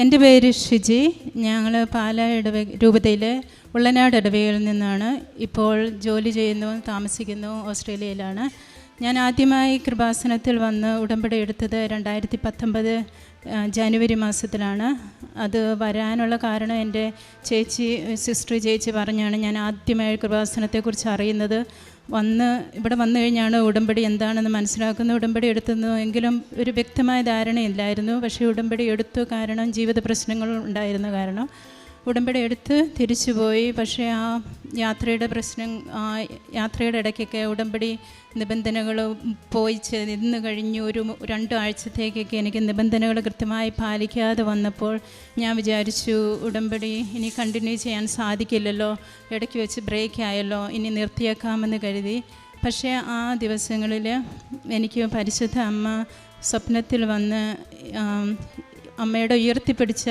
എന്റെ പേര് ഷിജി. ഞങ്ങൾ പാലാ ഇടവ രൂപതയിലെ ഉള്ളനാട് ഇടവകയിൽ നിന്നാണ് ഇപ്പോൾ ജോലി ചെയ്യുന്നു താമസിക്കുന്നു ഓസ്ട്രേലിയയിലാണ്. ഞാൻ ആദ്യമായി കൃപാസനത്തിൽ വന്ന് ഉടമ്പടി എടുത്തത് രണ്ടായിരത്തി പത്തൊമ്പത് ജനുവരി മാസത്തിലാണ്. അത് വരാനുള്ള കാരണം എന്റെ ചേച്ചി സിസ്റ്റർ ചേച്ചി പറഞ്ഞാണ് ഞാൻ ആദ്യമായി കൃപാസനത്തെക്കുറിച്ച് അറിയുന്നത്. വന്ന് ഇവിടെ വന്നു കഴിഞ്ഞാണ് ഉടമ്പടി എന്താണെന്ന് മനസ്സിലാക്കുന്ന ഉടമ്പടി എടുത്തുന്നു എങ്കിലും ഒരു വ്യക്തമായ ധാരണയില്ലായിരുന്നു. പക്ഷേ ഉടമ്പടി എടുത്തു കാരണം ജീവിത പ്രശ്നങ്ങൾ ഉണ്ടായിരുന്ന കാരണം. ഉടമ്പടി എടുത്ത് തിരിച്ചുപോയി പക്ഷേ ആ യാത്രയുടെ പ്രശ്നം ആ യാത്രയുടെ ഇടയ്ക്കൊക്കെ ഉടമ്പടി നിബന്ധനകൾ പോയി നിന്ന് കഴിഞ്ഞു ഒരു രണ്ടാഴ്ചത്തേക്കൊക്കെ എനിക്ക് നിബന്ധനകൾ കൃത്യമായി പാലിക്കാതെ വന്നപ്പോൾ ഞാൻ വിചാരിച്ചു ഉടമ്പടി ഇനി കണ്ടിന്യൂ ചെയ്യാൻ സാധിക്കില്ലല്ലോ. ഇടയ്ക്ക് വെച്ച് ബ്രേക്ക് ആയല്ലോ ഇനി നിർത്തിയേക്കാമെന്ന് കരുതി. പക്ഷേ ആ ദിവസങ്ങളിൽ എനിക്ക് പരിശുദ്ധ അമ്മ സ്വപ്നത്തിൽ വന്ന് അമ്മയുടെ ഉയർത്തിപ്പിടിച്ച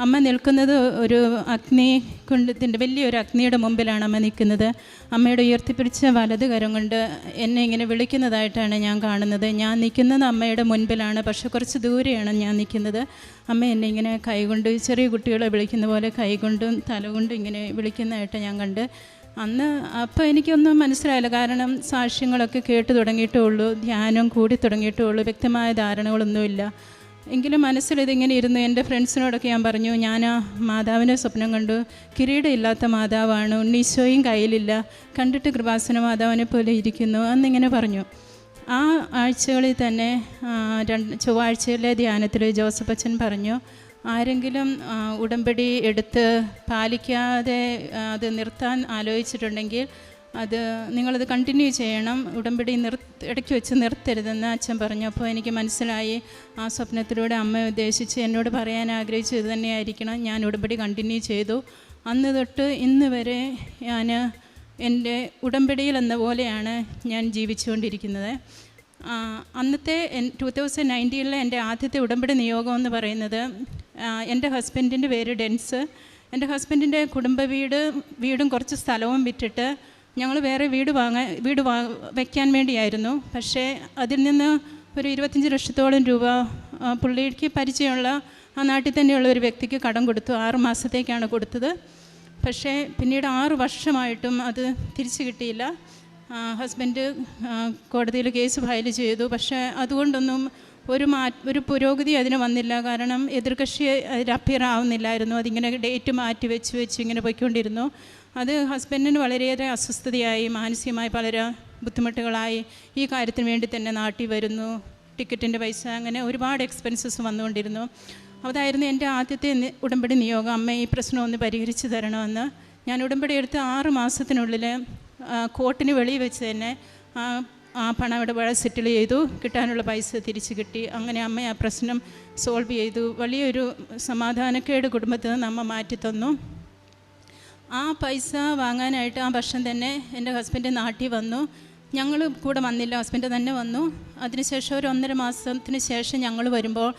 അമ്മ നിൽക്കുന്നത് ഒരു അഗ്നി കുണ്ടത്തിന്റെ വലിയൊരു അഗ്നിയുടെ മുമ്പിലാണ് അമ്മ നിൽക്കുന്നത്. അമ്മയുടെ ഉയർത്തിപ്പിടിച്ച വലത് കരം കൊണ്ട് എന്നെ ഇങ്ങനെ വിളിക്കുന്നതായിട്ടാണ് ഞാൻ കാണുന്നത്. ഞാൻ നിൽക്കുന്നത് അമ്മയുടെ മുൻപിലാണ്. പക്ഷെ കുറച്ച് ദൂരെയാണ് ഞാൻ നിൽക്കുന്നത്. അമ്മ എന്നെ ഇങ്ങനെ കൈകൊണ്ട് ചെറിയ കുട്ടികളെ വിളിക്കുന്ന പോലെ കൈകൊണ്ടും തലകൊണ്ടും ഇങ്ങനെ വിളിക്കുന്നതായിട്ട് ഞാൻ കണ്ട്. അന്ന് അപ്പോൾ എനിക്കൊന്നും മനസ്സിലായില്ല. കാരണം സാക്ഷ്യങ്ങളൊക്കെ കേട്ട് തുടങ്ങിയിട്ടേ ഉള്ളൂ. ധ്യാനം കൂടി തുടങ്ങിയിട്ടേ ഉള്ളൂ. വ്യക്തമായ ധാരണകളൊന്നുമില്ല. എങ്കിലും മനസ്സിൽ ഇതിങ്ങനെ ഇരുന്നു എന്റെ ഫ്രണ്ട്സിനോടൊക്കെ ഞാൻ പറഞ്ഞു ഞാൻ ആ മാതാവിനെ സ്വപ്നം കണ്ടു. കിരീടമില്ലാത്ത മാതാവാണ്. ഉണ്ണീശോയും കയ്യിലില്ല. കണ്ടിട്ട് കൃപാസന മാതാവിനെ പോലെ ഇരിക്കുന്നു. എന്നിങ്ങനെ പറഞ്ഞു. ആ ആഴ്ചകളിൽ തന്നെ രണ്ട് ചൊവ്വാഴ്ചയിലെ ധ്യാനത്തിൽ ജോസഫ് അച്ഛൻ പറഞ്ഞു ആരെങ്കിലും ഉടമ്പടി എടുത്ത് പാലിക്കാതെ അത് നിർത്താൻ ആലോചിച്ചിട്ടുണ്ടെങ്കിൽ അത് നിങ്ങളത് കണ്ടിന്യൂ ചെയ്യണം. ഉടമ്പടി നിർ ഇടയ്ക്ക് വെച്ച് നിർത്തരുതെന്ന് അച്ഛൻ പറഞ്ഞു. അപ്പോൾ എനിക്ക് മനസ്സിലായി ആ സ്വപ്നത്തിലൂടെ അമ്മ ഉദ്ദേശിച്ച് എന്നോട് പറയാൻ ആഗ്രഹിച്ചു ഇത് തന്നെയായിരിക്കണം. ഞാൻ ഉടമ്പടി കണ്ടിന്യൂ ചെയ്തു. അന്ന് തൊട്ട് ഇന്ന് വരെ ഞാൻ എന്റെ ഉടമ്പടിയിൽ എന്ന പോലെയാണ് ഞാൻ ജീവിച്ചുകൊണ്ടിരിക്കുന്നത്. അന്നത്തെ ടു തൗസൻഡ് നയന്റീനിലെ എന്റെ ആദ്യത്തെ ഉടമ്പടി നിയോഗം എന്ന് പറയുന്നത് എന്റെ ഹസ്ബൻഡിന്റെ പേര് ഡെൻസ്. എന്റെ ഹസ്ബൻഡിന്റെ കുടുംബ വീട് വീടും കുറച്ച് സ്ഥലവും വിറ്റിട്ട് ഞങ്ങൾ വേറെ വീട് വാങ്ങാൻ വീട് വാ വയ്ക്കാൻ വേണ്ടിയായിരുന്നു. പക്ഷേ അതിൽ നിന്ന് ഒരു ഇരുപത്തഞ്ച് ലക്ഷത്തോളം രൂപ പുള്ളിക്ക് പരിചയമുള്ള ആ നാട്ടിൽ തന്നെയുള്ള ഒരു വ്യക്തിക്ക് കടം കൊടുത്തു. ആറ് മാസത്തേക്കാണ് കൊടുത്തത്. പക്ഷേ പിന്നീട് ആറ് വർഷമായിട്ടും അത് തിരിച്ചു കിട്ടിയില്ല. ഹസ്ബൻഡ് കോടതിയിൽ കേസ് ഫയൽ ചെയ്തു. പക്ഷേ അതുകൊണ്ടൊന്നും ഒരു മാ ഒരു പുരോഗതി അതിന് വന്നില്ല. കാരണം എതിർകക്ഷി അതിൽ അപ്പിയർ ആവുന്നില്ലായിരുന്നു. അതിങ്ങനെ ഡേറ്റ് മാറ്റി വെച്ച് വെച്ച് ഇങ്ങനെ പോയിക്കൊണ്ടിരുന്നു. അത് ഹസ്ബൻഡിന് വളരെയേറെ അസ്വസ്ഥതയായി മാനസികമായി പലര ബുദ്ധിമുട്ടുകളായി ഈ കാര്യത്തിന് വേണ്ടി തന്നെ നാട്ടിൽ വരുന്നു. ടിക്കറ്റിന്റെ പൈസ അങ്ങനെ ഒരുപാട് എക്സ്പെൻസസ് വന്നുകൊണ്ടിരുന്നു. അതായിരുന്നു എന്റെ ആദ്യത്തെ ഉടമ്പടി നിയോഗം. അമ്മ ഈ പ്രശ്നം ഒന്ന് പരിഹരിച്ച് തരണമെന്ന്. ഞാൻ ഉടമ്പടി എടുത്ത് ആറ് മാസത്തിനുള്ളിൽ കോട്ടിന് വെളി വെളിയിൽ വെച്ച് തന്നെ ആ ആ പണം ഇടപാട് സെറ്റിൽ ചെയ്തു. കിട്ടാനുള്ള പൈസ തിരിച്ചു കിട്ടി. അങ്ങനെ അമ്മ ആ പ്രശ്നം സോൾവ് ചെയ്തു. വലിയൊരു സമാധാനക്കേട് കുടുംബത്തിൽ നിന്ന് അമ്മ മാറ്റി തന്നു ആ പൈസ വാങ്ങാനായിട്ട് ആ വർഷം തന്നെ എന്റെ ഹസ്ബൻഡ് നാട്ടിൽ വന്നു. ഞങ്ങൾ കൂടെ വന്നില്ല ഹസ്ബൻഡ് തന്നെ വന്നു. അതിനുശേഷം ഒരു ഒന്നര മാസത്തിന് ശേഷം ഞങ്ങൾ വരുമ്പോൾ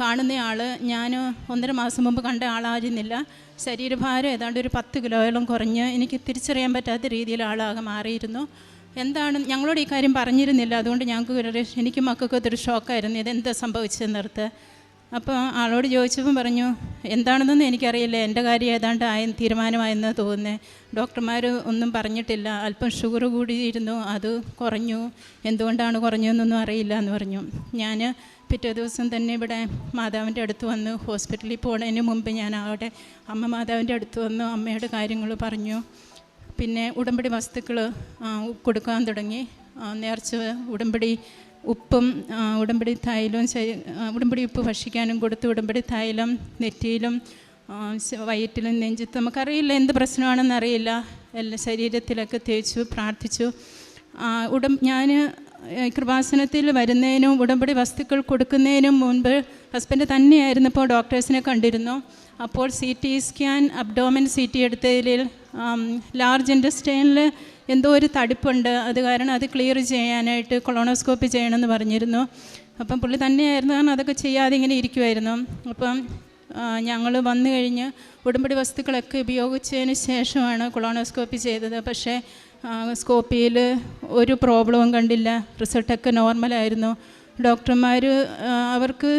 കാണുന്ന ആൾ ഞാൻ ഒന്നര മാസം മുമ്പ് കണ്ട ആളായിരുന്നില്ല. ശരീരഭാരം ഏതാണ്ട് ഒരു പത്ത് കിലോയോളം കുറഞ്ഞ് എനിക്ക് തിരിച്ചറിയാൻ പറ്റാത്ത രീതിയിൽ ആളാകെ മാറിയിരുന്നു. എന്താണ് ഞങ്ങളോട് ഈ കാര്യം പറഞ്ഞിരുന്നില്ല. അതുകൊണ്ട് ഞങ്ങൾക്ക് എനിക്ക് അതൊരു ഷോക്കായിരുന്നു ഇതെന്താ സംഭവിച്ചതെന്നർത്ഥ അപ്പോൾ ആളോട് ചോദിച്ചപ്പം പറഞ്ഞു എന്താണെന്നൊന്നും എനിക്കറിയില്ല. എന്റെ കാര്യം ഏതാണ്ട് ആയ തീരുമാനമായെന്ന് തോന്നുന്നത് ഡോക്ടർമാർ ഒന്നും പറഞ്ഞിട്ടില്ല. അല്പം ഷുഗർ കൂടിയിരുന്നു. അത് കുറഞ്ഞു. എന്തുകൊണ്ടാണ് കുറഞ്ഞതെന്നൊന്നും അറിയില്ല എന്ന് പറഞ്ഞു. ഞാൻ പിറ്റേ ദിവസം തന്നെ ഇവിടെ മാതാവിന്റെ അടുത്ത് വന്ന് ഹോസ്പിറ്റലിൽ പോകുന്നതിന് മുമ്പ് ഞാൻ അവിടെ അമ്മ മാതാവിന്റെ അടുത്ത് വന്ന് അമ്മയുടെ കാര്യങ്ങൾ പറഞ്ഞു. പിന്നെ ഉടമ്പടി വസ്തുക്കൾ കൊടുക്കാൻ തുടങ്ങി. നേർച്ച ഉടമ്പടി ഉപ്പും ഉടമ്പടി തൈലവും ഉടമ്പടി ഉപ്പ് ഭക്ഷിക്കാനും കൊടുത്ത് ഉടമ്പടി തൈലം നെറ്റിയിലും വയറ്റിലും നെഞ്ചത്തും നമുക്കറിയില്ല എന്ത് പ്രശ്നമാണെന്ന് അറിയില്ല. എല്ലാ ശരീരത്തിലൊക്കെ തേച്ചു പ്രാർത്ഥിച്ചു. ഉട ഞാൻ കൃപാസനത്തിൽ വരുന്നതിനും ഉടമ്പടി വസ്തുക്കൾ കൊടുക്കുന്നതിനും മുൻപ് ഹസ്ബൻഡ് തന്നെയായിരുന്നപ്പോൾ ഡോക്ടേഴ്സിനെ കണ്ടിരുന്നു. അപ്പോൾ C T scan abdomen C T എടുത്തതിൽ large ഇൻഡസ്റ്റൈനിൽ എന്തോ ഒരു തടിപ്പുണ്ട്. അത് കാരണം അത് ക്ലിയർ ചെയ്യാനായിട്ട് കൊളോണോസ്കോപ്പി ചെയ്യണമെന്ന് പറഞ്ഞിരുന്നു. അപ്പം പുള്ളി തന്നെയായിരുന്നു. കാരണം അതൊക്കെ ചെയ്യാതെ ഇങ്ങനെ ഇരിക്കുമായിരുന്നു അപ്പം ഞങ്ങൾ വന്നു കഴിഞ്ഞ് ഉടമ്പടി വസ്തുക്കളൊക്കെ ഉപയോഗിച്ചതിന് ശേഷമാണ് കൊളോണോസ്കോപ്പി ചെയ്തത്. പക്ഷേ സ്കോപ്പിയിൽ ഒരു പ്രോബ്ലവും കണ്ടില്ല. റിസൾട്ടൊക്കെ നോർമലായിരുന്നു ഡോക്ടർമാർ അവർക്ക്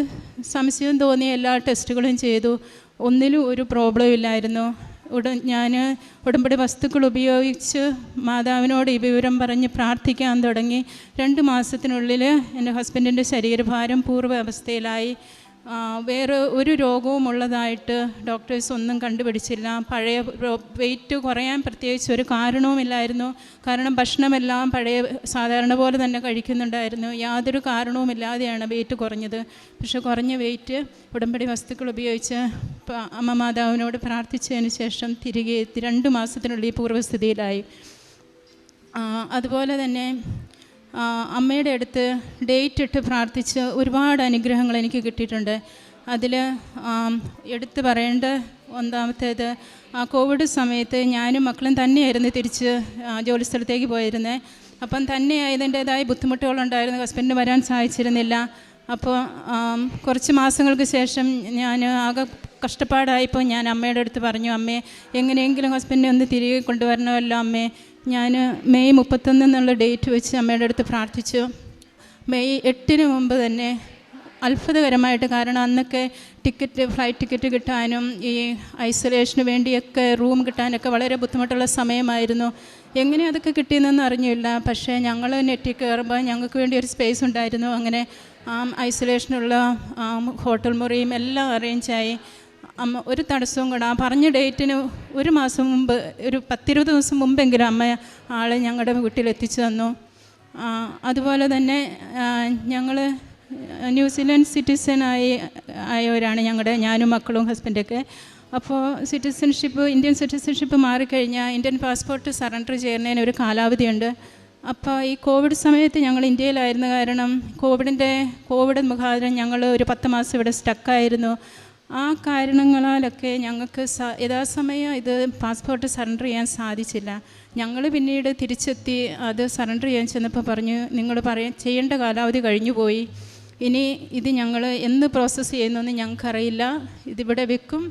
സംശയം തോന്നിയ എല്ലാ ടെസ്റ്റുകളും ചെയ്തു. ഒന്നിലും ഒരു പ്രോബ്ലം ഇല്ലായിരുന്നു. ഉടൻ ഞാൻ ഉടമ്പടി വസ്തുക്കൾ ഉപയോഗിച്ച് മാതാവിനോട് ഈ വിവരം പറഞ്ഞ് പ്രാർത്ഥിക്കാൻ തുടങ്ങി. രണ്ട് മാസത്തിനുള്ളിൽ എന്റെ ഹസ്ബൻഡിന്റെ ശരീരഭാരം പൂർവ അവസ്ഥയിലായി. വേറെ ഒരു രോഗവും ഉള്ളതായിട്ട് ഡോക്ടേഴ്സ് ഒന്നും കണ്ടുപിടിച്ചില്ല. പഴയ വെയിറ്റ് കുറയാൻ പ്രത്യേകിച്ച് ഒരു കാരണവുമില്ലായിരുന്നു. കാരണം ഭക്ഷണമെല്ലാം പഴയ സാധാരണ പോലെ തന്നെ കഴിക്കുന്നുണ്ടായിരുന്നു. യാതൊരു കാരണവുമില്ലാതെയാണ് വെയിറ്റ് കുറഞ്ഞത്. പക്ഷെ കുറഞ്ഞ വെയിറ്റ് ഉടമ്പടി വസ്തുക്കൾ ഉപയോഗിച്ച് അമ്മ മാതാവിനോട് പ്രാർത്ഥിച്ചതിന് ശേഷം തിരികെ രണ്ട് മാസത്തിനുള്ളിൽ പൂർവസ്ഥിതിയിലായി. അതുപോലെ തന്നെ അമ്മയുടെ അടുത്ത് ഡേറ്റ് ഇട്ട് പ്രാർത്ഥിച്ച് ഒരുപാട് അനുഗ്രഹങ്ങൾ എനിക്ക് കിട്ടിയിട്ടുണ്ട്. അതിൽ എടുത്തു പറയേണ്ട ഒന്നാമത്തേത് കോവിഡ് സമയത്ത് ഞാനും മക്കളും തന്നെയായിരുന്നു തിരിച്ച് ജോലിസ്ഥലത്തേക്ക് ജോലി സ്ഥലത്തേക്ക് പോയിരുന്നത് അപ്പം തന്നെ അതിന്റേതായ ബുദ്ധിമുട്ടുകളുണ്ടായിരുന്നു ഹസ്ബൻഡിന് വരാൻ സാധിച്ചിരുന്നില്ല. അപ്പോൾ കുറച്ച് മാസങ്ങൾക്ക് ശേഷം ഞാൻ ആകെ കഷ്ടപ്പാടായപ്പോൾ ഞാൻ അമ്മയുടെ അടുത്ത് പറഞ്ഞു അമ്മേ എങ്ങനെയെങ്കിലും ഹസ്ബൻഡിനെ ഒന്ന് തിരികെ കൊണ്ടുവരണമല്ലോ അമ്മേ. ഞാൻ മെയ് മുപ്പത്തൊന്ന് എന്നുള്ള ഡേറ്റ് വെച്ച് അമ്മയുടെ അടുത്ത് പ്രാർത്ഥിച്ചു. മെയ് എട്ടിന് മുമ്പ് തന്നെ അത്ഭുതകരമായിട്ട് കാരണം അന്നൊക്കെ ടിക്കറ്റ് ഫ്ലൈറ്റ് ടിക്കറ്റ് കിട്ടാനും ഈ ഐസൊലേഷന് വേണ്ടിയൊക്കെ റൂം കിട്ടാനൊക്കെ വളരെ ബുദ്ധിമുട്ടുള്ള സമയമായിരുന്നു. എങ്ങനെ അതൊക്കെ കിട്ടിയെന്നൊന്നും അറിഞ്ഞില്ല. പക്ഷേ ഞങ്ങൾ നെറ്റിൽ കയറുമ്പോൾ ഞങ്ങൾക്ക് വേണ്ടി ഒരു സ്പേസ് ഉണ്ടായിരുന്നു. അങ്ങനെ ആ ഐസൊലേഷനുള്ള ഹോട്ടൽ മുറിയും എല്ലാം അറേഞ്ചായി അമ്മ ഒരു തടസ്സവും കൂടെ. ആ പറഞ്ഞ ഡേറ്റിന് ഒരു മാസം മുമ്പ് ഒരു പത്തിരുപത് ദിവസം മുമ്പെങ്കിലും അമ്മ ആളെ ഞങ്ങളുടെ വീട്ടിൽ എത്തിച്ചു തന്നു. അതുപോലെ തന്നെ ഞങ്ങൾ ന്യൂസിലൻഡ് സിറ്റിസനായി ആയവരാണ് ഞങ്ങളുടെ ഞാനും മക്കളും ഹസ്ബൻഡൊക്കെ അപ്പോൾ സിറ്റിസൺഷിപ്പ് ഇന്ത്യൻ സിറ്റിസൺഷിപ്പ് മാറിക്കഴിഞ്ഞാൽ ഇന്ത്യൻ പാസ്പോർട്ട് സറണ്ടർ ചെയ്യുന്നതിന് ഒരു കാലാവധിയുണ്ട്. അപ്പോൾ ഈ കോവിഡ് സമയത്ത് ഞങ്ങൾ ഇന്ത്യയിലായിരുന്നു കാരണം കോവിഡിന്റെ കോവിഡ് മുഖാന്തരം ഞങ്ങൾ ഒരു പത്ത് മാസം ഇവിടെ സ്റ്റക്കായിരുന്നു ആ കാരണങ്ങളാലൊക്കെ ഞങ്ങൾക്ക് സ യഥാസമയം ഇത് പാസ്പോർട്ട് സറണ്ടർ ചെയ്യാൻ സാധിച്ചില്ല. ഞങ്ങൾ പിന്നീട് തിരിച്ചെത്തി അത് സറണ്ടർ ചെയ്യാൻ ചെന്നപ്പോൾ പറഞ്ഞു നിങ്ങൾ പറയാൻ ചെയ്യേണ്ട കാലാവധി കഴിഞ്ഞു പോയി. ഇനി ഇത് ഞങ്ങൾ എന്ന് പ്രോസസ്സ് ചെയ്യുന്നതെന്ന് ഞങ്ങൾക്കറിയില്ല. ഇതിവിടെ വെക്കും.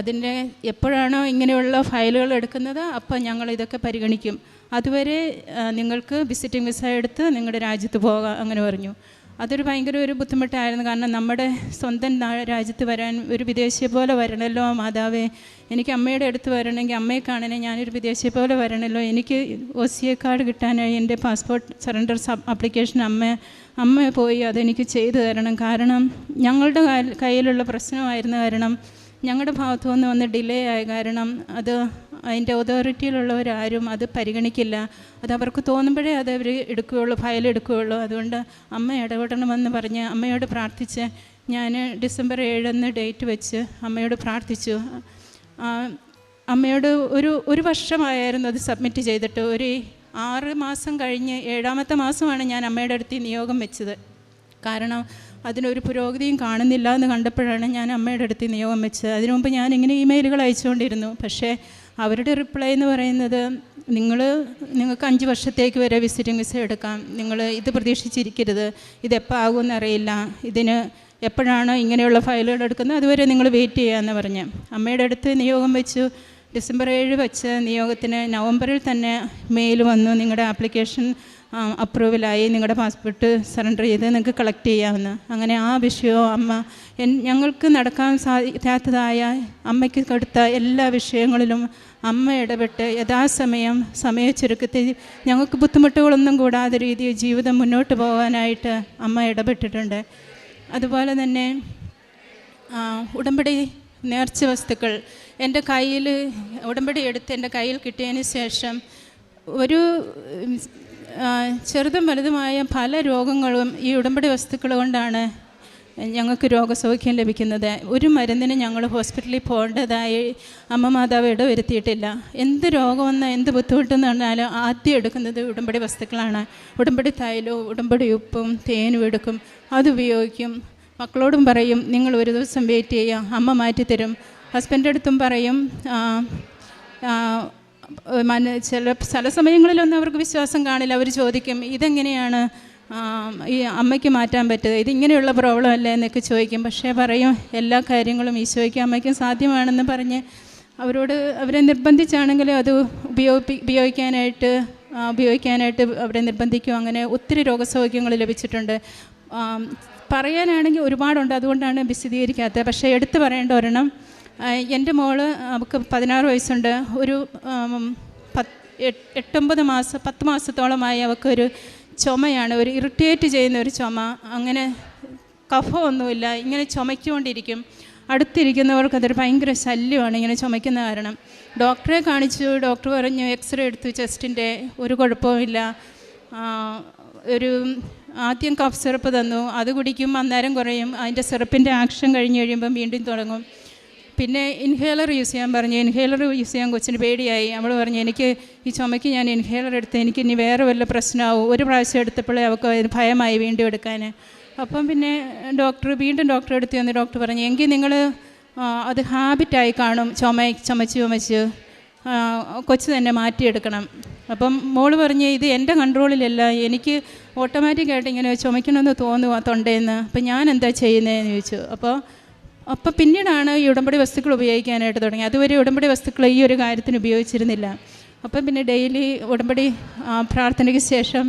അതിന്റെ എപ്പോഴാണോ ഇങ്ങനെയുള്ള ഫയലുകൾ എടുക്കുന്നത് അപ്പോൾ ഞങ്ങൾ ഇതൊക്കെ പരിഗണിക്കും. അതുവരെ നിങ്ങൾക്ക് വിസിറ്റിംഗ് വിസ എടുത്ത് നിങ്ങളുടെ രാജ്യത്ത് പോകാം അങ്ങനെ പറഞ്ഞു. അതൊരു ഭയങ്കര ഒരു ബുദ്ധിമുട്ടായിരുന്നു. കാരണം നമ്മുടെ സ്വന്തം രാജ്യത്ത് വരാൻ ഒരു വിദേശിയെ പോലെ വരണമല്ലോ മാതാവേ. എനിക്ക് അമ്മയുടെ അടുത്ത് വരണമെങ്കിൽ അമ്മയെ കാണണേ ഞാനൊരു വിദേശിയെ പോലെ വരണമല്ലോ എനിക്ക് ഒ സി എ കാർഡ് കിട്ടാനായി എന്റെ പാസ്പോർട്ട് സറണ്ടർ ആപ്ലിക്കേഷൻ അമ്മ അമ്മ പോയി അതെനിക്ക് ചെയ്തു തരണം. കാരണം ഞങ്ങളുടെ കയ്യിലുള്ള പ്രശ്നമായിരുന്നു കാരണം ഞങ്ങളുടെ ഭാഗത്തു നിന്ന് വന്ന് ഡിലേ ആയ കാരണം അത് അതിന്റെ അതോറിറ്റിയിലുള്ളവരാരും അത് പരിഗണിക്കില്ല. അത് അവർക്ക് തോന്നുമ്പോഴേ അത് അവർ എടുക്കുകയുള്ളൂ ഫയൽ എടുക്കുകയുള്ളൂ. അതുകൊണ്ട് അമ്മ ഇടപെടണമെന്ന് പറഞ്ഞ് അമ്മയോട് പ്രാർത്ഥിച്ച് ഞാൻ ഡിസംബർ ഏഴെന്ന് ഡേറ്റ് വെച്ച് അമ്മയോട് പ്രാർത്ഥിച്ചു. അമ്മയോട് ഒരു ഒരു വർഷമായിരുന്നു അത് സബ്മിറ്റ് ചെയ്തിട്ട്. ഒരു ആറ് മാസം കഴിഞ്ഞ് ഏഴാമത്തെ മാസമാണ് ഞാൻ അമ്മയുടെ അടുത്ത് നിയോഗം വെച്ചത്. കാരണം അതിനൊരു പുരോഗതിയും കാണുന്നില്ല എന്ന് കണ്ടപ്പോഴാണ് ഞാൻ അമ്മയുടെ അടുത്ത് നിയോഗം വെച്ചത്. അതിനു മുമ്പ് ഞാൻ ഇങ്ങനെ ഇമെയിലുകൾ അയച്ചുകൊണ്ടിരുന്നു. പക്ഷേ അവരുടെ റിപ്ലൈ എന്ന് പറയുന്നത് നിങ്ങൾ നിങ്ങൾക്ക് അഞ്ച് വർഷത്തേക്ക് വരെ വിസിറ്റിംഗ് വിസ എടുക്കാം. നിങ്ങൾ ഇത് പ്രതീക്ഷിച്ചിരിക്കരുത്. ഇതെപ്പോൾ ആകുമെന്ന് അറിയില്ല. ഇതിന് എപ്പോഴാണ് ഇങ്ങനെയുള്ള ഫയലുകൾ എടുക്കുന്നത്? അതുവരെ നിങ്ങൾ വെയിറ്റ് ചെയ്യാമെന്ന് പറഞ്ഞ്. അമ്മയുടെ അടുത്ത് നിയോഗം വെച്ചു. ഡിസംബർ ഏഴ് വെച്ച് നിയോഗത്തിന് നവംബറിൽ തന്നെ മെയിൽ വന്നു. നിങ്ങളുടെ ആപ്ലിക്കേഷൻ അപ്രൂവലായി നിങ്ങളുടെ പാസ്പോർട്ട് സറണ്ടർ ചെയ്ത് നിങ്ങൾക്ക് കളക്ട് ചെയ്യാമെന്ന് അങ്ങനെ ആ വിഷയവും അമ്മ എൻ ഞങ്ങൾക്ക് നടക്കാൻ സാധിക്കാത്തതായ അമ്മയ്ക്ക് കൊടുത്ത എല്ലാ വിഷയങ്ങളിലും അമ്മ ഇടപെട്ട് യഥാസമയം സമയ ചുരുക്കത്തിൽ ഞങ്ങൾക്ക് ബുദ്ധിമുട്ടുകളൊന്നും കൂടാതെ രീതിയിൽ ജീവിതം മുന്നോട്ട് പോകാനായിട്ട് അമ്മ ഇടപെട്ടിട്ടുണ്ട്. അതുപോലെ തന്നെ ഉടമ്പടി നേർച്ച വസ്തുക്കൾ എന്റെ കയ്യിൽ ഉടമ്പടി എടുത്ത് എന്റെ കയ്യിൽ കിട്ടിയതിന് ശേഷം ഒരു ചെറുതും വലുതുമായ പല രോഗങ്ങളും ഈ ഉടമ്പടി വസ്തുക്കൾ കൊണ്ടാണ് ഞങ്ങൾക്ക് രോഗസൗഖ്യം ലഭിക്കുന്നത്. ഒരു മരുന്നിന് ഞങ്ങൾ ഹോസ്പിറ്റലിൽ പോകേണ്ടതായി അമ്മ മാതാവ് ഇടവരുത്തിയിട്ടില്ല. എന്ത് രോഗം വന്നാൽ എന്ത് ബുദ്ധിമുട്ടെന്ന് പറഞ്ഞാലും ആദ്യം എടുക്കുന്നത് ഉടമ്പടി വസ്തുക്കളാണ്. ഉടമ്പടി തൈലവും ഉടമ്പടി ഉപ്പും തേനും എടുക്കും. അത് ഉപയോഗിക്കും. മക്കളോടും പറയും നിങ്ങൾ ഒരു ദിവസം വെയിറ്റ് ചെയ്യുക അമ്മ മാറ്റിത്തരും. ഹസ്ബൻഡ് അടുത്തും പറയും മന ചില ചില സമയങ്ങളിലൊന്നും അവർക്ക് വിശ്വാസം കാണില്ല. അവർ ചോദിക്കും ഇതെങ്ങനെയാണ് ഈ അമ്മയ്ക്ക് മാറ്റാൻ പറ്റുക? ഇതിങ്ങനെയുള്ള പ്രോബ്ലം അല്ലേ? എന്നൊക്കെ ചോദിക്കും. പക്ഷേ പറയും എല്ലാ കാര്യങ്ങളും ഈശോയ്ക്ക് അമ്മയ്ക്കും സാധ്യമാണെന്ന് പറഞ്ഞ് അവരോട് അവരെ നിർബന്ധിച്ചാണെങ്കിലും അത് ഉപയോഗി ഉപയോഗിക്കാനായിട്ട് ഉപയോഗിക്കാനായിട്ട് അവരെ നിർബന്ധിക്കും. അങ്ങനെ ഒത്തിരി രോഗസൗഖ്യങ്ങൾ ലഭിച്ചിട്ടുണ്ട്. പറയാനാണെങ്കിൽ ഒരുപാടുണ്ട്. അതുകൊണ്ടാണ് വിശദീകരിക്കാത്തത്. പക്ഷേ എടുത്തു പറയേണ്ട ഒരെണ്ണം എന്റെ മോൾ അവൾക്ക് പതിനാറ് വയസ്സുണ്ട്. ഒരു പത്ത് എട്ട്- എട്ടൊമ്പത് മാസം പത്ത് മാസത്തോളമായി അവൾക്കൊരു ചുമയാണ്. ഒരു ഇറിറ്റേറ്റ് ചെയ്യുന്ന ഒരു ചുമ. അങ്ങനെ കഫമൊന്നുമില്ല ഇങ്ങനെ ചുമയ്ക്കൊണ്ടിരിക്കും. അടുത്തിരിക്കുന്നവർക്ക് അതൊരു ഭയങ്കര ശല്യമാണ് ഇങ്ങനെ ചുമയ്ക്കുന്ന കാരണം. ഡോക്ടറെ കാണിച്ചു. ഡോക്ടർ പറഞ്ഞു എക്സ്റേ എടുത്തു ചെസ്റ്റിന്റെ. ഒരു കുഴപ്പവുമില്ല. ഒരു ആദ്യം കഫ് സിറപ്പ് തന്നു. അത് കുടിക്കും അന്നേരം കുറയും. അതിന്റെ സിറപ്പിന്റെ ആക്ഷൻ കഴിഞ്ഞ് കഴിയുമ്പം വീണ്ടും തുടങ്ങും. പിന്നെ ഇൻഹേലർ യൂസ് ചെയ്യാൻ പറഞ്ഞു. ഇൻഹേലർ യൂസ് ചെയ്യാൻ കൊച്ചിന് പേടിയായി. അവൾ പറഞ്ഞു എനിക്ക് ഈ ചുമയ്ക്ക് ഞാൻ ഇൻഹേലർ എടുത്ത് എനിക്ക് ഇനി വേറെ വല്ല പ്രശ്നമാവും. ഒരു പ്രാവശ്യം എടുത്തപ്പോഴേ അവൾക്ക് ഭയമായി വീണ്ടും എടുക്കാൻ അപ്പം പിന്നെ ഡോക്ടർ വീണ്ടും ഡോക്ടറെ എടുത്ത് വന്ന് ഡോക്ടർ പറഞ്ഞു എങ്കിൽ നിങ്ങൾ അത് ഹാബിറ്റായി കാണും. ചുമ ചുമച്ച് ചുമച്ച്. കൊച്ചു തന്നെ മാറ്റിയെടുക്കണം. അപ്പം മോൾ പറഞ്ഞ് ഇത് എന്റെ കൺട്രോളിലല്ല എനിക്ക് ഓട്ടോമാറ്റിക്കായിട്ട് ഇങ്ങനെ ചുമയ്ക്കണമെന്ന് തോന്നുക തൊണ്ടയെന്ന് അപ്പം ഞാൻ എന്താ ചെയ്യുന്നതെന്ന് ചോദിച്ചു. അപ്പോൾ അപ്പോൾ പിന്നീടാണ് ഈ ഉടമ്പടി വസ്തുക്കൾ ഉപയോഗിക്കാനായിട്ട് തുടങ്ങി അതുവരെ ഉടമ്പടി വസ്തുക്കൾ ഈ ഒരു കാര്യത്തിന് ഉപയോഗിച്ചിരുന്നില്ല. അപ്പം പിന്നെ ഡെയിലി ഉടമ്പടി പ്രാർത്ഥനയ്ക്ക് ശേഷം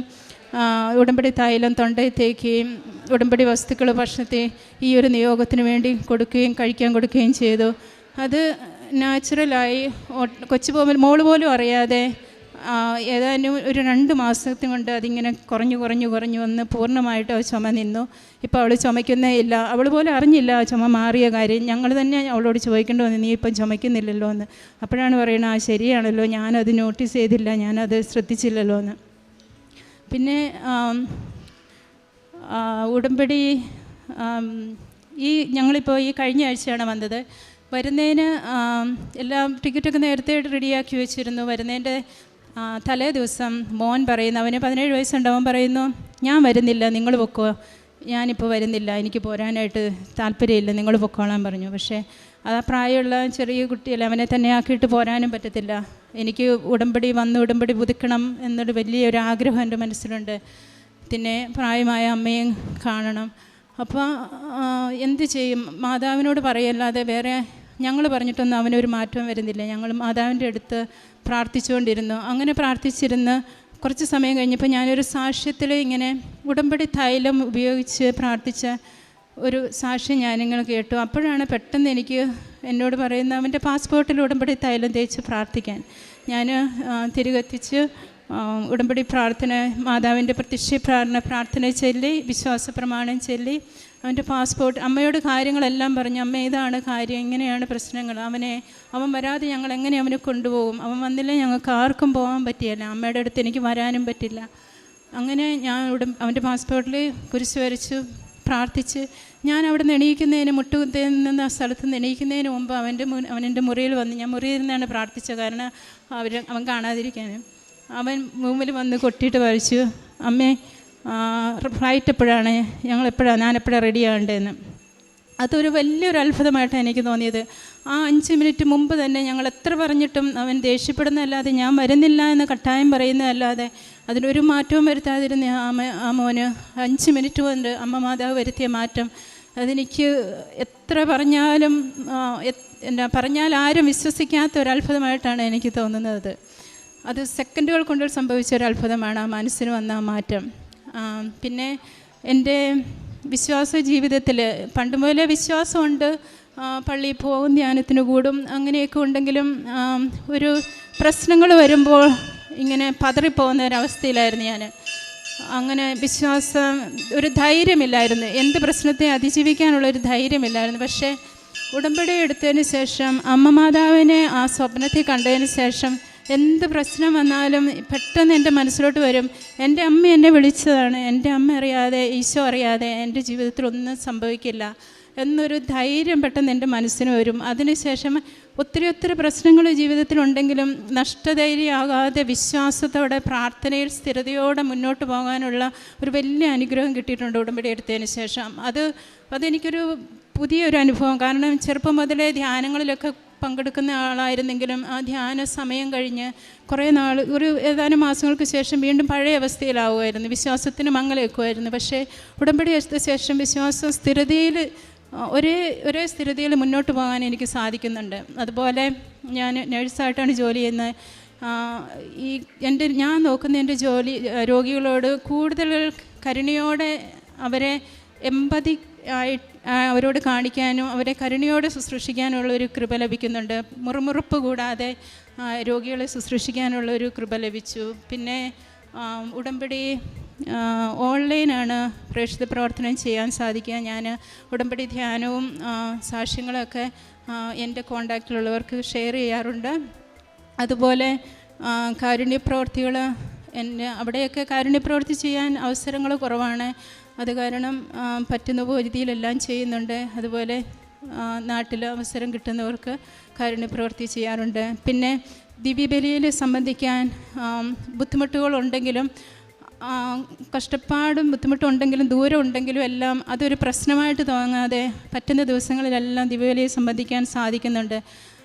ഉടമ്പടി തൈലം തൊണ്ടയിൽ തേക്കുകയും ഉടമ്പടി വസ്തുക്കൾ ഭക്ഷണത്തെ ഈ ഒരു നിയോഗത്തിന് വേണ്ടി കൊടുക്കുകയും കഴിക്കാൻ കൊടുക്കുകയും ചെയ്തു. അത് നാച്ചുറലായി കൊച്ചു പോകുമ്പോൾ മോൾ പോലും അറിയാതെ ഏതാനും ഒരു രണ്ട് മാസത്തെ കൊണ്ട് അതിങ്ങനെ കുറഞ്ഞു കുറഞ്ഞു കുറഞ്ഞു വന്ന് പൂർണമായിട്ട് ആ ചുമ നിന്നു. ഇപ്പോൾ അവൾ ചുമക്കുന്നേ ഇല്ല. അവൾ പോലെ അറിഞ്ഞില്ല ആ ചുമ മാറിയ കാര്യം. ഞങ്ങൾ തന്നെ അവളോട് ചോദിക്കേണ്ടി വന്നു നീ ഇപ്പം ചുമയ്ക്കുന്നില്ലല്ലോ എന്ന്. അപ്പോഴാണ് പറയുന്നത് ആ ശരിയാണല്ലോ. ഞാനത് നോട്ടീസ് ചെയ്തില്ല. ഞാനത് ശ്രദ്ധിച്ചില്ലല്ലോ എന്ന്. പിന്നെ ഉടമ്പടി ഈ ഞങ്ങളിപ്പോൾ ഈ കഴിഞ്ഞ ആഴ്ചയാണ് വന്നത്. വരുന്നതിന് എല്ലാം ടിക്കറ്റൊക്കെ നേരത്തെ റെഡിയാക്കി വെച്ചിരുന്നു. വരുന്നതിന്റെ തലേ ദിവസം മോൻ പറയുന്നു അവന് പതിനേഴ് വയസ്സുണ്ട്. അവൻ പറയുന്നു ഞാൻ വരുന്നില്ല നിങ്ങൾ പൊക്കോ. ഞാനിപ്പോൾ വരുന്നില്ല എനിക്ക് പോരാനായിട്ട് താല്പര്യമില്ല നിങ്ങൾ പൊക്കോളാൻ പറഞ്ഞു. പക്ഷേ അത് ആ പ്രായമുള്ള ചെറിയ കുട്ടിയല്ലേ അവനെ തന്നെ ആക്കിയിട്ട് പോരാനും പറ്റത്തില്ല. എനിക്ക് ഉടമ്പടി വന്ന് ഉടമ്പടി പുതുക്കണം എന്നൊരു വലിയൊരു ആഗ്രഹം എന്റെ മനസ്സിലുണ്ട്. പിന്നെ പ്രായമായ അമ്മയും കാണണം. അപ്പോൾ എന്ത് ചെയ്യും? മാതാവിനോട് പറയല്ലാതെ വേറെ ഞങ്ങൾ പറഞ്ഞിട്ടൊന്നും അവനൊരു മാറ്റം വരുന്നില്ല. ഞങ്ങൾ മാതാവിന്റെ അടുത്ത് പ്രാർത്ഥിച്ചുകൊണ്ടിരുന്നു. അങ്ങനെ പ്രാർത്ഥിച്ചിരുന്ന് കുറച്ച് സമയം കഴിഞ്ഞപ്പോൾ ഞാനൊരു സാക്ഷ്യത്തിൽ ഇങ്ങനെ ഉടമ്പടി തൈലം ഉപയോഗിച്ച് പ്രാർത്ഥിച്ച ഒരു സാക്ഷ്യം ഞാനിങ്ങൾ കേട്ടു. അപ്പോഴാണ് പെട്ടെന്ന് എനിക്ക് എന്നോട് പറയുന്ന അവന്റെ പാസ്പോർട്ടിൽ ഉടമ്പടി തൈലം തേച്ച് പ്രാർത്ഥിക്കാൻ. ഞാൻ തിരികെത്തിച്ച് ഉടമ്പടി പ്രാർത്ഥന മാതാവിന്റെ പ്രത്യക്ഷ പ്രാർത്ഥന പ്രാർത്ഥന ചൊല്ലി വിശ്വാസ പ്രമാണം ചൊല്ലി അവന്റെ പാസ്പോർട്ട് അമ്മയോട് കാര്യങ്ങളെല്ലാം പറഞ്ഞു അമ്മ ഇതാണ് കാര്യം ഇങ്ങനെയാണ് പ്രശ്നങ്ങൾ അവനെ അവൻ വരാതെ ഞങ്ങൾ എങ്ങനെ അവനെ കൊണ്ടുപോകും അവൻ വന്നില്ലേ ഞങ്ങൾക്ക് ആർക്കും പോകാൻ പറ്റിയല്ല അമ്മയുടെ അടുത്ത് എനിക്ക് വരാനും പറ്റില്ല. അങ്ങനെ ഞാൻ ഇവിടെ അവന്റെ പാസ്പോർട്ടിൽ കുരിശ് വരച്ചു പ്രാർത്ഥിച്ച് ഞാൻ അവിടെ നിന്ന് എണീക്കുന്നതിന് മുട്ടുകുത്തി നിന്ന് സ്ഥലത്ത് നിന്ന് എണീക്കുന്നതിന് മുമ്പ് അവന്റെ മുൻ അവനെന്റെ മുറിയിൽ വന്ന് ഞാൻ മുറിയിൽ നിന്നാണ് പ്രാർത്ഥിച്ചത് കാരണം അവർ അവൻ കാണാതിരിക്കാനും അവൻ മുമ്പിൽ വന്ന് കൊട്ടിയിട്ട് വരച്ചു അമ്മേ ഫ്ലൈറ്റ് എപ്പോഴാണ് ഞങ്ങൾ എപ്പോഴാണ്? ഞാൻ എപ്പോഴാണ് റെഡി ആകേണ്ടതെന്ന്. അതൊരു വലിയൊരു അത്ഭുതമായിട്ടാണ് എനിക്ക് തോന്നിയത്. ആ അഞ്ച് മിനിറ്റ് മുമ്പ് തന്നെ ഞങ്ങൾ എത്ര പറഞ്ഞിട്ടും അവൻ ദേഷ്യപ്പെടുന്നതല്ലാതെ ഞാൻ വരുന്നില്ല എന്ന് കട്ടായം പറയുന്നതല്ലാതെ അതിനൊരു മാറ്റവും വരുത്താതിരുന്ന ആ മോന് അഞ്ച് മിനിറ്റ് കൊണ്ട് അമ്മ മാതാവ് വരുത്തിയ മാറ്റം. അതെനിക്ക് എത്ര പറഞ്ഞാലും എന്താ പറഞ്ഞാൽ ആരും വിശ്വസിക്കാത്ത ഒരു അത്ഭുതമായിട്ടാണ് എനിക്ക് തോന്നുന്നത്. അത് സെക്കൻഡുകൾ കൊണ്ട് സംഭവിച്ച ഒരു അത്ഭുതമാണ് ആ മനസ്സിന് വന്ന ആ മാറ്റം. പിന്നെ എന്റെ വിശ്വാസ ജീവിതത്തിൽ പണ്ട് മുതലേ വിശ്വാസമുണ്ട്. പള്ളിയിൽ പോകും ധ്യാനത്തിന് കൂടും അങ്ങനെയൊക്കെ ഉണ്ടെങ്കിലും ഒരു പ്രശ്നങ്ങൾ വരുമ്പോൾ ഇങ്ങനെ പതറിപ്പോകുന്ന ഒരവസ്ഥയിലായിരുന്നു ഞാൻ. അങ്ങനെ വിശ്വാസം ഒരു ധൈര്യമില്ലായിരുന്നു. എന്ത് പ്രശ്നത്തെ അതിജീവിക്കാനുള്ളൊരു ധൈര്യമില്ലായിരുന്നു. പക്ഷേ ഉടമ്പടി എടുത്തതിന് ശേഷം അമ്മ മാതാവിനെ ആ സ്വപ്നത്തിൽ കണ്ടതിന് ശേഷം എന്ത് പ്രശ്നം വന്നാലും പെട്ടെന്ന് എന്റെ മനസ്സിലോട്ട് വരും. എന്റെ അമ്മ എന്നെ വിളിച്ചതാണ്. എന്റെ അമ്മ അറിയാതെ ഈശോ അറിയാതെ എന്റെ ജീവിതത്തിൽ ഒന്നും സംഭവിക്കില്ല എന്നൊരു ധൈര്യം പെട്ടെന്ന് എന്റെ മനസ്സിന് വരും. അതിനുശേഷം ഒത്തിരി ഒത്തിരി പ്രശ്നങ്ങൾ ജീവിതത്തിലുണ്ടെങ്കിലും നഷ്ടധൈര്യമാകാതെ വിശ്വാസത്തോടെ പ്രാർത്ഥനയിൽ സ്ഥിരതയോടെ മുന്നോട്ട് പോകാനുള്ള ഒരു വലിയ അനുഗ്രഹം കിട്ടിയിട്ടുണ്ട് ഉടമ്പടി എടുത്തതിന് ശേഷം. അത് അതെനിക്കൊരു പുതിയൊരു അനുഭവം. കാരണം ചെറുപ്പം മുതലേ ധ്യാനങ്ങളിലൊക്കെ പങ്കെടുക്കുന്ന ആളായിരുന്നെങ്കിലും ആ ധ്യാന സമയം കഴിഞ്ഞ് കുറേ നാൾ ഒരു ഏതാനും മാസങ്ങൾക്ക് ശേഷം വീണ്ടും പഴയ അവസ്ഥയിലാവുമായിരുന്നു. വിശ്വാസത്തിന് മങ്ങലേക്കുമായിരുന്നു പക്ഷേ ഉടമ്പടി എടുത്ത ശേഷം വിശ്വാസം സ്ഥിരതയിൽ ഒരേ ഒരേ സ്ഥിരതയിൽ മുന്നോട്ട് പോകാൻ എനിക്ക് സാധിക്കുന്നുണ്ട്. അതുപോലെ ഞാൻ നേഴ്സായിട്ടാണ് ജോലി ചെയ്യുന്നത്. ഈ എന്റെ ഞാൻ നോക്കുന്ന എന്റെ ജോലി രോഗികളോട് കൂടുതൽ കരുണയോടെ അവരെ എമ്പതി അവരോട് കാണിക്കാനും അവരെ കരുണയോടെ ശുശ്രൂഷിക്കാനുള്ള ഒരു കൃപ ലഭിക്കുന്നുണ്ട്. മുറുമുറുപ്പ് കൂടാതെ രോഗികളെ ശുശ്രൂഷിക്കാനുള്ള ഒരു കൃപ ലഭിച്ചു. പിന്നെ ഉടമ്പടി ഓൺലൈനാണ് പ്രേക്ഷിത പ്രവർത്തനം ചെയ്യാൻ സാധിക്കുക. ഞാൻ ഉടമ്പടി ധ്യാനവും സാക്ഷ്യങ്ങളൊക്കെ എന്റെ കോണ്ടാക്റ്റിലുള്ളവർക്ക് ഷെയർ ചെയ്യാറുണ്ട്. അതുപോലെ കാരുണ്യപ്രവർത്തികൾ എന്റെ അവിടെയൊക്കെ കാരുണ്യപ്രവർത്തി ചെയ്യാൻ അവസരങ്ങൾ കുറവാണ്. അത് കാരണം പറ്റുന്ന രീതിയിലെല്ലാം ചെയ്യുന്നുണ്ട്. അതുപോലെ നാട്ടിൽ അവസരം കിട്ടുന്നവർക്ക് കാരുണ്യപ്രവർത്തി ചെയ്യാറുണ്ട്. പിന്നെ ദിവ്യബലിയിൽ സംബന്ധിക്കാൻ ബുദ്ധിമുട്ടുകളുണ്ടെങ്കിലും കഷ്ടപ്പാടും ബുദ്ധിമുട്ടുണ്ടെങ്കിലും ദൂരം ഉണ്ടെങ്കിലും എല്ലാം അതൊരു പ്രശ്നമായിട്ട് തോന്നാതെ പറ്റുന്ന ദിവസങ്ങളിലെല്ലാം ദിവ്യബലിയെ സംബന്ധിക്കാൻ സാധിക്കുന്നുണ്ട്.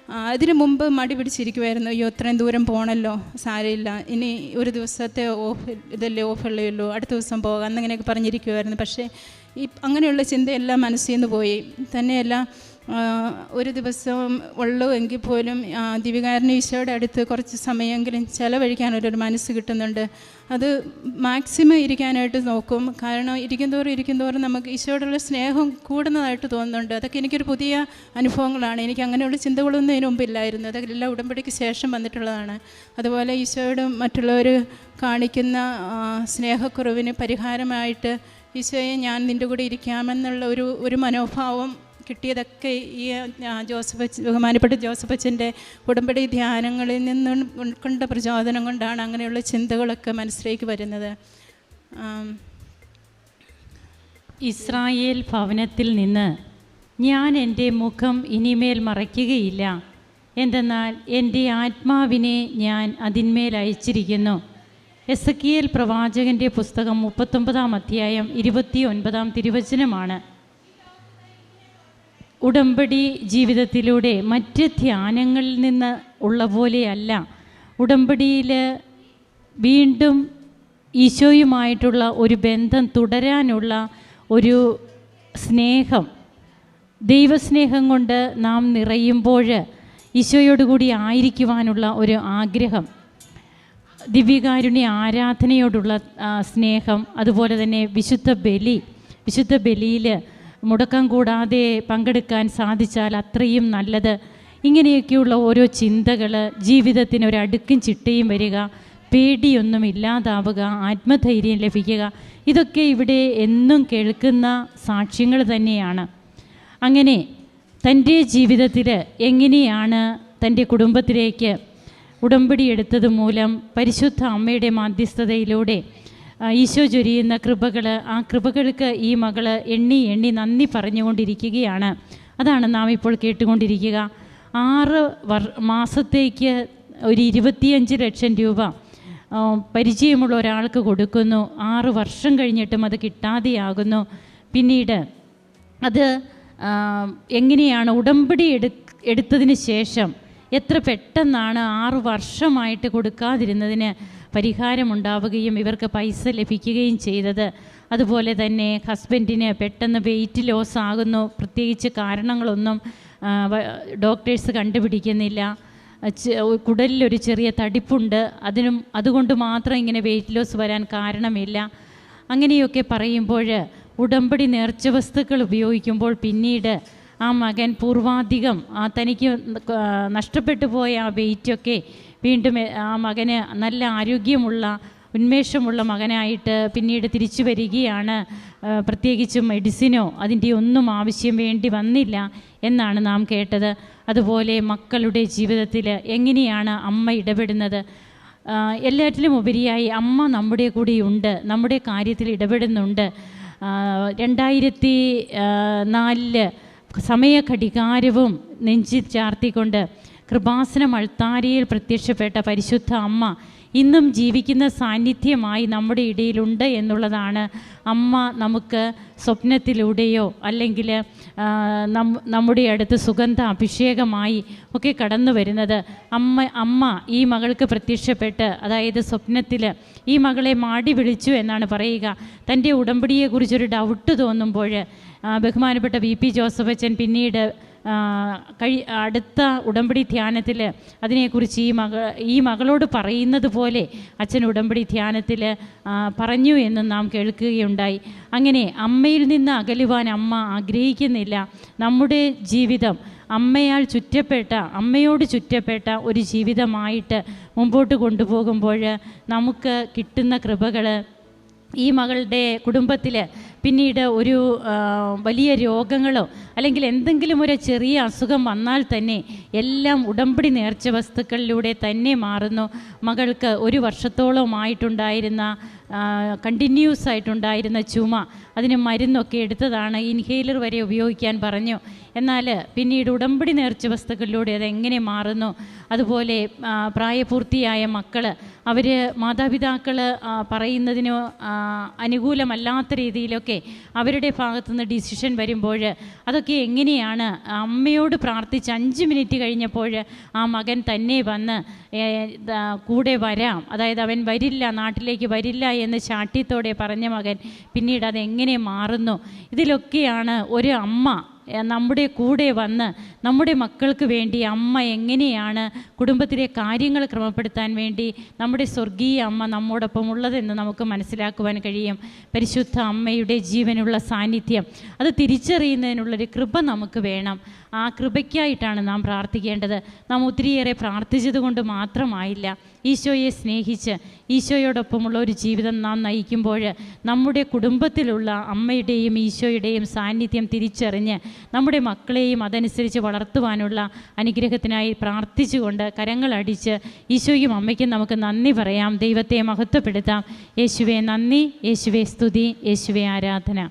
അതിനു മുമ്പ് മടി പിടിച്ചിരിക്കുമായിരുന്നു അയ്യോ ഇത്രയും ദൂരം പോകണമല്ലോ സാരമില്ല ഇനി ഒരു ദിവസത്തെ ഓഫ് ഇതല്ലേ ഓഫ് ഉള്ളൂ അടുത്ത ദിവസം പോകാം എന്നിങ്ങനെയൊക്കെ പറഞ്ഞിരിക്കുമായിരുന്നു പക്ഷേ ഈ അങ്ങനെയുള്ള ചിന്തയെല്ലാം മനസ്സിൽ നിന്ന് പോയി. തന്നെയല്ല ഒരു ദിവസം ഉള്ളൂ എങ്കിൽ പോലും ദിവികാരന് ഈശോയുടെ അടുത്ത് കുറച്ച് സമയമെങ്കിലും ചിലവഴിക്കാനൊരു മനസ്സ് കിട്ടുന്നുണ്ട്. അത് മാക്സിമം ഇരിക്കാനായിട്ട് നോക്കും. കാരണം ഇരിക്കുന്തോറും ഇരിക്കുന്തോറും നമുക്ക് ഈശോയോടുള്ള സ്നേഹം കൂടുന്നതായിട്ട് തോന്നുന്നുണ്ട്. അതൊക്കെ എനിക്കൊരു പുതിയ അനുഭവങ്ങളാണ്. എനിക്ക് അങ്ങനെയുള്ള ചിന്തകളൊന്നും ഇതിനു മുമ്പില്ലായിരുന്നു. അതെല്ലാം ഉടമ്പടിക്ക് ശേഷം വന്നിട്ടുള്ളതാണ്. അതുപോലെ ഈശോയോട് മറ്റുള്ളവർ കാണിക്കുന്ന സ്നേഹക്കുറവിന് പരിഹാരമായിട്ട് ഈശോയെ ഞാൻ നിന്റെ കൂടെ ഇരിക്കാമെന്നുള്ള ഒരു ഒരു മനോഭാവം കിട്ടിയതൊക്കെ ഈ ജോസഫ് ബഹുമാനപ്പെട്ട ജോസഫ് അച്ഛന്റെ ഉടമ്പടി ധ്യാനങ്ങളിൽ നിന്ന് ഉൾക്കൊണ്ട പ്രചോദനം കൊണ്ടാണ് അങ്ങനെയുള്ള ചിന്തകളൊക്കെ മനസ്സിലേക്ക് വരുന്നത്. ഇസ്രായേൽ ഭവനത്തിൽ നിന്ന് ഞാൻ എന്റെ മുഖം ഇനിമേൽ മറയ്ക്കുകയില്ല. എന്തെന്നാൽ എന്റെ ആത്മാവിനെ ഞാൻ അതിന്മേൽ അയച്ചിരിക്കുന്നു. എസ് പ്രവാചകന്റെ പുസ്തകം മുപ്പത്തൊമ്പതാം അധ്യായം ഇരുപത്തി ഒൻപതാം തിരുവചനമാണ്. ഉടമ്പടി ജീവിതത്തിലൂടെ മറ്റ് ധ്യാനങ്ങളിൽ നിന്ന് ഉള്ള പോലെയല്ല. ഉടമ്പടിയിൽ വീണ്ടും ഈശോയുമായിട്ടുള്ള ഒരു ബന്ധം തുടരാനുള്ള ഒരു സ്നേഹം ദൈവസ്നേഹം കൊണ്ട് നാം നിറയുമ്പോൾ ഈശോയോടുകൂടി ആയിരിക്കുവാനുള്ള ഒരു ആഗ്രഹം ദിവ്യകാരുണ്യ ആരാധനയോടുള്ള സ്നേഹം അതുപോലെ തന്നെ വിശുദ്ധ ബലി വിശുദ്ധ ബലിയിൽ മുടക്കം കൂടാതെ പങ്കെടുക്കാൻ സാധിച്ചാൽ അത്രയും നല്ലത്. ഇങ്ങനെയൊക്കെയുള്ള ഓരോ ചിന്തകൾ ജീവിതത്തിന് ഒരു അടുക്കും ചിട്ടയും വരിക പേടിയൊന്നും ഇല്ലാതാവുക ആത്മധൈര്യം ലഭിക്കുക ഇതൊക്കെ ഇവിടെ എന്നും കേൾക്കുന്ന സാക്ഷ്യങ്ങൾ തന്നെയാണ്. അങ്ങനെ തന്റെ ജീവിതത്തിൽ എങ്ങനെയാണ് തന്റെ കുടുംബത്തിലേക്ക് ഉടമ്പടി എടുത്തത് മൂലം പരിശുദ്ധ അമ്മയുടെ മാധ്യസ്ഥതയിലൂടെ ഈശോ ചൊരിയുന്ന കൃപകൾ ആ കൃപകൾക്ക് ഈ മകൾ എണ്ണി എണ്ണി നന്ദി പറഞ്ഞുകൊണ്ടിരിക്കുകയാണ്. അതാണ് നാം ഇപ്പോൾ കേട്ടുകൊണ്ടിരിക്കുക. ആറ് വർ മാസത്തേക്ക് ഒരു ഇരുപത്തിയഞ്ച് ലക്ഷം രൂപ പരിചയമുള്ള ഒരാൾക്ക് കൊടുക്കുന്നു. ആറ് വർഷം കഴിഞ്ഞിട്ടും അത് കിട്ടാതെയാകുന്നു. പിന്നീട് അത് എങ്ങനെയാണ് ഉടമ്പടി എടു എടുത്തതിന് ശേഷം എത്ര പെട്ടെന്നാണ് ആറ് വർഷമായിട്ട് കൊടുക്കാതിരുന്നതിന് പരിഹാരമുണ്ടാവുകയും ഇവർക്ക് പൈസ ലഭിക്കുകയും ചെയ്തത്. അതുപോലെ തന്നെ ഹസ്ബൻഡിന് പെട്ടെന്ന് വെയിറ്റ് ലോസ് ആകുന്നു. പ്രത്യേകിച്ച് കാരണങ്ങളൊന്നും ഡോക്ടേഴ്സ് കണ്ടുപിടിക്കുന്നില്ല. കുടലിലൊരു ചെറിയ തടിപ്പുണ്ട്. അതിനും അതുകൊണ്ട് മാത്രം ഇങ്ങനെ വെയിറ്റ് ലോസ് വരാൻ കാരണമില്ല. അങ്ങനെയൊക്കെ പറയുമ്പോൾ ഉടമ്പടി നേർച്ച വസ്തുക്കൾ ഉപയോഗിക്കുമ്പോൾ പിന്നീട് ആ മകൻ പൂർവാധികം ആ തനിക്ക് നഷ്ടപ്പെട്ടു പോയ ആ വെയിറ്റൊക്കെ വീണ്ടും ആ മകന് നല്ല ആരോഗ്യമുള്ള ഉന്മേഷമുള്ള മകനായിട്ട് പിന്നീട് തിരിച്ചു വരികയാണ്. പ്രത്യേകിച്ചും മെഡിസിനോ അതിന്റെ ഒന്നും ആവശ്യം വേണ്ടി വന്നില്ല എന്നാണ് നാം കേട്ടത്. അതുപോലെ മക്കളുടെ ജീവിതത്തിൽ എങ്ങനെയാണ് അമ്മ ഇടപെടുന്നത്? എല്ലാറ്റിലും ഉപരിയായി അമ്മ നമ്മുടെ ഉണ്ട് നമ്മുടെ കാര്യത്തിൽ ഇടപെടുന്നുണ്ട്. രണ്ടായിരത്തി ആ, നാലിൽ സമയഘടികാരവും നെഞ്ചിൽ ചാർത്തിക്കൊണ്ട് കൃപാസനം അൾത്താരിയിൽ പ്രത്യക്ഷപ്പെട്ട പരിശുദ്ധ അമ്മ ഇന്നും ജീവിക്കുന്ന സാന്നിധ്യമായി നമ്മുടെ ഇടയിലുണ്ട് എന്നുള്ളതാണ് അമ്മ നമുക്ക് സ്വപ്നത്തിലൂടെയോ അല്ലെങ്കിൽ നമ്മുടെ അടുത്ത് സുഗന്ധ അഭിഷേകമായി ഒക്കെ കടന്നു വരുന്നത്. അമ്മ അമ്മ ഈ മകൾക്ക് പ്രത്യക്ഷപ്പെട്ട് അതായത് സ്വപ്നത്തിൽ ഈ മകളെ മാടി വിളിച്ചു എന്നാണ് പറയുക. തന്റെ ഉടമ്പടിയെക്കുറിച്ചൊരു ഡൗട്ട് തോന്നുമ്പോൾ ബഹുമാനപ്പെട്ട വി പി ജോസഫ് അച്ഛൻ പിന്നീട് കഴി അടുത്ത ഉടമ്പടി ധ്യാനത്തിൽ അതിനെക്കുറിച്ച് ഈ മക ഈ മകളോട് പറയുന്നത് പോലെ അച്ഛൻ ഉടമ്പടി ധ്യാനത്തിൽ പറഞ്ഞു എന്ന് നാം കേൾക്കുകയുണ്ടായി. അങ്ങനെ അമ്മയിൽ നിന്ന് അകലുവാൻ അമ്മ ആഗ്രഹിക്കുന്നില്ല. നമ്മുടെ ജീവിതം അമ്മയാൽ ചുറ്റപ്പെട്ട അമ്മയോട് ചുറ്റപ്പെട്ട ഒരു ജീവിതമായിട്ട് മുമ്പോട്ട് കൊണ്ടുപോകുമ്പോൾ നമുക്ക് കിട്ടുന്ന കൃപകൾ ഈ മകളുടെ കുടുംബത്തിൽ പിന്നീട് ഒരു വലിയ രോഗങ്ങളോ അല്ലെങ്കിൽ എന്തെങ്കിലും ഒരു ചെറിയ അസുഖം വന്നാൽ തന്നെ എല്ലാം ഉടമ്പടി നേർച്ച വസ്തുക്കളിലൂടെ തന്നെ മാറുന്നു. മകൾക്ക് ഒരു വർഷത്തോളമായിട്ടുണ്ടായിരുന്ന കണ്ടിന്യൂസ് ആയിട്ടുണ്ടായിരുന്ന ചുമ അതിന് മരുന്നൊക്കെ എടുത്തതാണ് ഇൻഹേലർ വരെ ഉപയോഗിക്കാൻ പറഞ്ഞു. എന്നാൽ പിന്നീട് ഉടമ്പടി നേർച്ച വസ്തുക്കളിലൂടെ അത് എങ്ങനെ മാറുന്നു? അതുപോലെ പ്രായപൂർത്തിയായ മക്കൾ അവർ മാതാപിതാക്കൾ പറയുന്നതിന് അനുകൂലമല്ലാത്ത രീതിയിലൊക്കെ അവരുടെ ഭാഗത്തുനിന്ന് ഡിസിഷൻ വരുമ്പോൾ അതൊക്കെ എങ്ങനെയാണ്? അമ്മയോട് പ്രാർത്ഥിച്ച് അഞ്ച് മിനിറ്റ് കഴിഞ്ഞപ്പോൾ ആ മകൻ തന്നെ വന്ന് കൂടെ വരാം. അതായത് അവൻ വരില്ല നാട്ടിലേക്ക് വരില്ല എന്ന് ചാട്ടിത്തോടെ പറഞ്ഞ മകൻ പിന്നീട് അതെങ്ങനെ മാറുന്നു? ഇതിലൊക്കെയാണ് ഒരു അമ്മ നമ്മുടെ കൂടെ വന്ന് നമ്മുടെ മക്കൾക്ക് വേണ്ടി അമ്മ എങ്ങനെയാണ് കുടുംബത്തിലെ കാര്യങ്ങൾ ക്രമപ്പെടുത്താൻ വേണ്ടി നമ്മുടെ സ്വർഗീയ അമ്മ നമ്മോടൊപ്പം ഉള്ളതെന്ന് നമുക്ക് മനസ്സിലാക്കുവാൻ കഴിയും. പരിശുദ്ധ അമ്മയുടെ ജീവനുള്ള സാന്നിധ്യം. അത് തിരിച്ചറിയുന്നതിനുള്ളൊരു കൃപ നമുക്ക് വേണം. ആ കൃപയ്ക്കായിട്ടാണ് നാം പ്രാർത്ഥിക്കേണ്ടത്. നാം ഒത്തിരിയേറെ പ്രാർത്ഥിച്ചതുകൊണ്ട് മാത്രമായില്ല. ഈശോയെ സ്നേഹിച്ച് ഈശോയോടൊപ്പമുള്ള ഒരു ജീവിതം നാം നയിക്കുമ്പോൾ നമ്മുടെ കുടുംബത്തിലുള്ള അമ്മയുടെയും ഈശോയുടെയും സാന്നിധ്യം തിരിച്ചറിഞ്ഞ് നമ്മുടെ മക്കളെയും അതനുസരിച്ച് വളർത്തുവാനുള്ള അനുഗ്രഹത്തിനായി പ്രാർത്ഥിച്ചുകൊണ്ട് കരങ്ങളടിച്ച് ഈശോയും അമ്മയ്ക്കും നമുക്ക് നന്ദി പറയാം. ദൈവത്തെ മഹത്വപ്പെടുത്താം. യേശുവെ നന്ദി. യേശുവെ സ്തുതി. യേശുവെ ആരാധന.